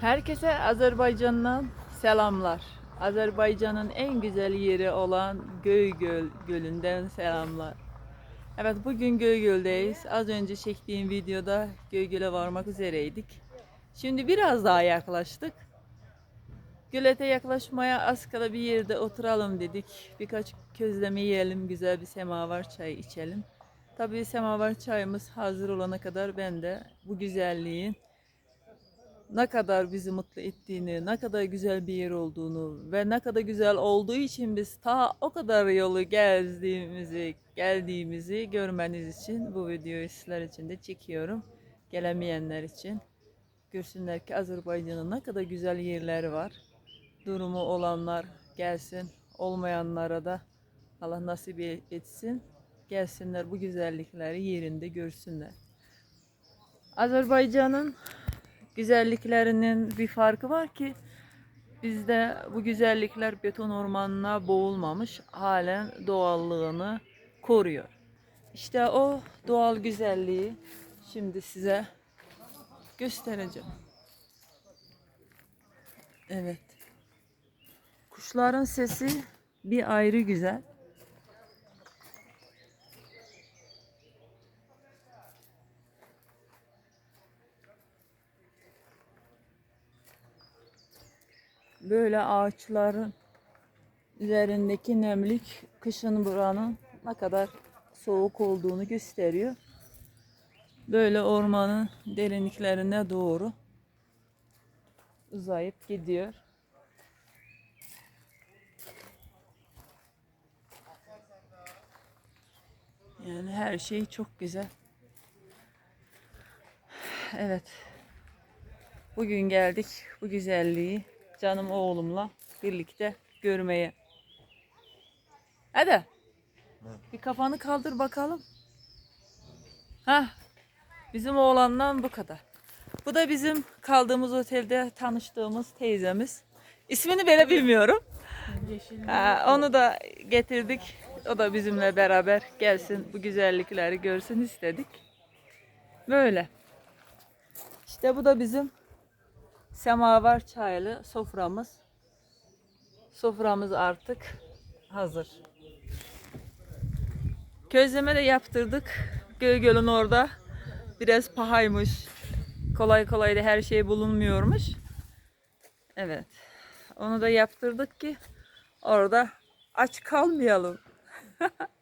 Herkese Azerbaycan'dan selamlar. Azerbaycan'ın en güzel yeri olan Göygöl Gölü'nden selamlar. Evet bugün Göygöl'deyiz. Az önce çektiğim videoda Göygöl'e varmak üzereydik. Şimdi biraz daha yaklaştık. Gölete yaklaşmaya az kala bir yerde oturalım dedik. Birkaç közleme yiyelim, güzel bir semavar çayı içelim. Tabii semavar çayımız hazır olana kadar ben de bu güzelliğin ne kadar bizi mutlu ettiğini, ne kadar güzel bir yer olduğunu ve ne kadar güzel olduğu için biz ta o kadar yolu gezdiğimizi, geldiğimizi görmeniz için bu videoyu sizler için de çekiyorum. Gelemeyenler için görsünler ki Azerbaycan'ın ne kadar güzel yerleri var. Durumu olanlar gelsin, olmayanlara da Allah nasip etsin. Gelsinler bu güzellikleri yerinde görsünler. Azerbaycan'ın güzelliklerinin bir farkı var ki bizde bu güzellikler beton ormanına boğulmamış halen doğallığını koruyor. İşte o doğal güzelliği şimdi size göstereceğim. Evet. Kuşların sesi bir ayrı güzel. Böyle ağaçların üzerindeki nemlik kışın buranın ne kadar soğuk olduğunu gösteriyor. Böyle ormanın derinliklerine doğru uzayıp gidiyor. Yani her şey çok güzel. Evet. Bugün geldik bu güzelliği canım oğlumla birlikte görmeye. Hadi. Bir kafanı kaldır bakalım. Ha. Bizim oğlandan bu kadar. Bu da bizim kaldığımız otelde tanıştığımız teyzemiz. İsmini bile bilmiyorum. Ha, onu da getirdik. O da bizimle beraber gelsin bu güzellikleri görsün istedik. Böyle. İşte bu da bizim semavar çaylı soframız. Soframız artık hazır. Közleme de yaptırdık. Gölgöl'ün orada biraz pahaymış. Kolay kolay da her şey bulunmuyormuş. Evet. Onu da yaptırdık ki orada aç kalmayalım.